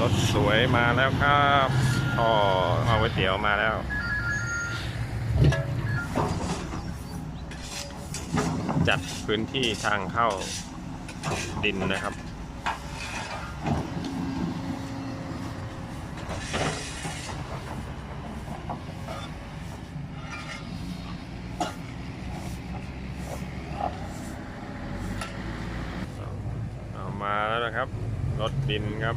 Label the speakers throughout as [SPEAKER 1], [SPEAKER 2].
[SPEAKER 1] รถสวยมาแล้วครับท่อเอาก๋วยเตี๋ยวมาแล้ว จัดพื้นที่ทางเข้าดินนะครับ เอามาแล้วนะครับ รถดินครับ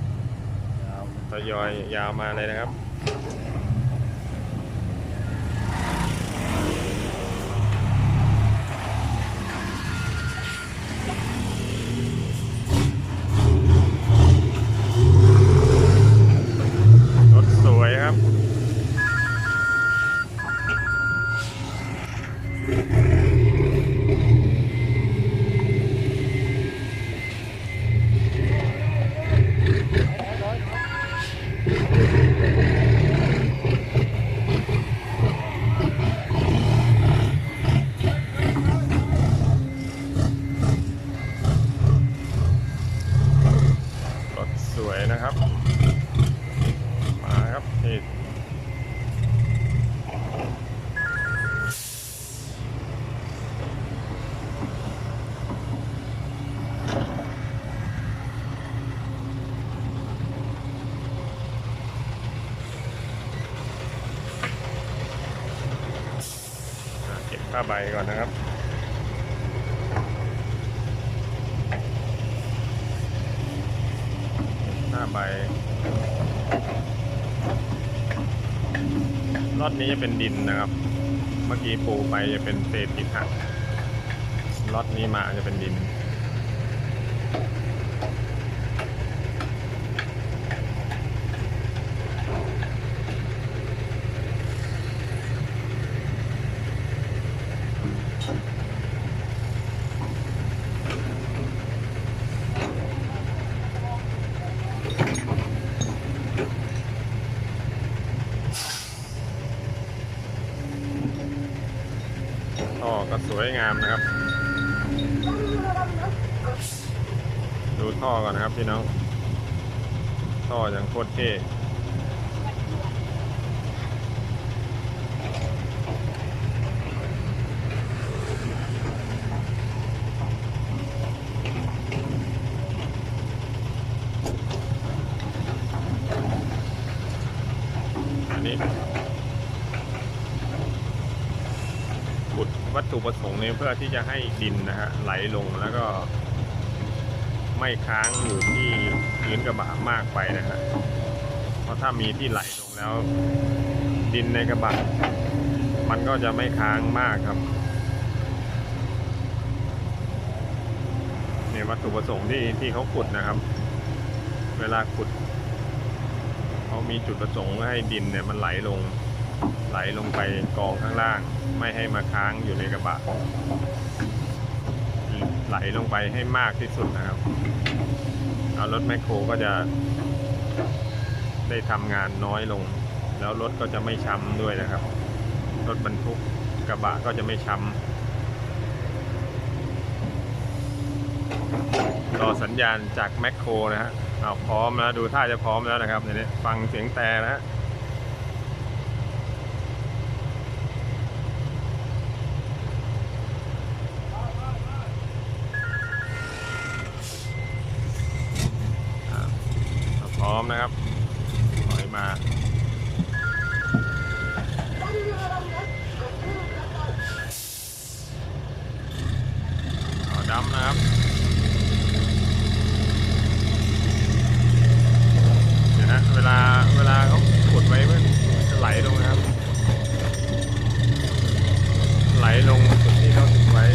[SPEAKER 1] ทยอยยาวมาเลยนะครับ นะครับ มาครับนี่อะเก็บผ้าใบก่อนนะครับ หน้า ใบรอดนี้จะเป็นดินนะครับ เมื่อกี้ปูไปจะเป็นเศษดินหักรอดนี้มาจะเป็นดิน ก็สวยงามนะครับ ดูท่อก่อนนะครับพี่น้อง ท่ออย่างโคตรเท่อันนี้ ขุด วัตถุประสงค์เนี่ยเพื่อที่จะให้ดินนะฮะไหลลงแล้วก็ ไม่ค้างอยู่ที่พื้นกระบะมากไปนะฮะเพราะถ้ามีที่ไหลลงแล้ว ดินในกระบะมันก็จะไม่ค้างมากครับเนี่ยวัตถุประสงค์ที่ที่เขาขุดนะครับ เวลาขุดเขามีจุดประสงค์ให้ดินเนี่ยมันไหลลง ลลงไปกองข้างล่าง ไม่ให้มาค้างอยู่ในกระบะไหลลงไปให้มากที่สุดนะครับแล้วรถแมคโครก็จะ ได้ทำงานน้อยลง แล้วรถก็จะไม่ช้ำด้วยนะครับ รถบรรทุกกระบะก็จะไม่ช้ำรอสัญญาณจากแมคโครนะฮะเอาพร้อมแล้วดูท่าจะพร้อมแล้วนะครับเดี๋ยวนี้ฟังเสียงแต่นะฮะ มนะครับถอยมาดำนะครับ เดี๋ยวนะ เวลาเวลาเขากดไว้มันจะไหลลงนะครับ ไหลลงไว้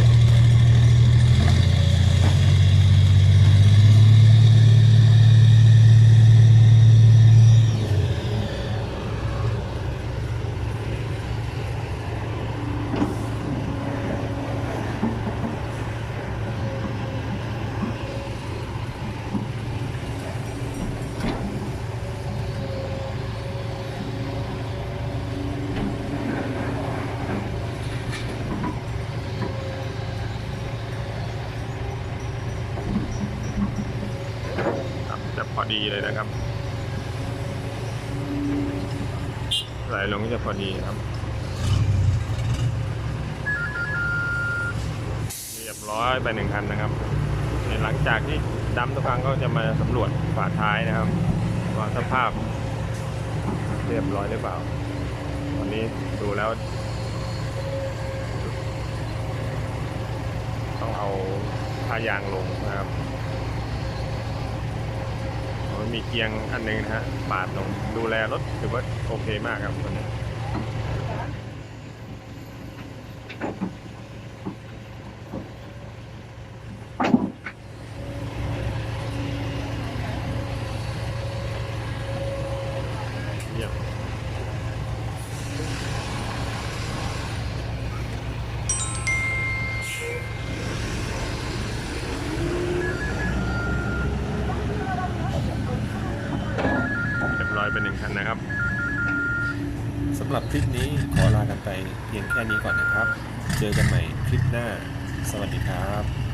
[SPEAKER 1] ครับ จะพอดีเลยนะครับ ไหลลงก็จะพอดีครับ เรียบร้อยไปหนึ่งคันนะครับในหลังจากที่ดำทุกครั้งก็จะมาสำรวจฝาท้ายนะครับ ว่าสภาพ เรียบร้อยหรือเปล่าวันนี้ดูแล้ว ต้องเอาผ้ายางลงนะครับ มีเกียงอันหนึงนะฮะปาดลงดูแลรถถือว่าโอเคมากครับตัวนี้ ร้อยเป็นหนึ่งคันนะครับ
[SPEAKER 2] สำหรับคลิปนี้ขอลากันไปเพียงแค่นี้ก่อนนะครับ เจอกันใหม่คลิปหน้า สวัสดีครับ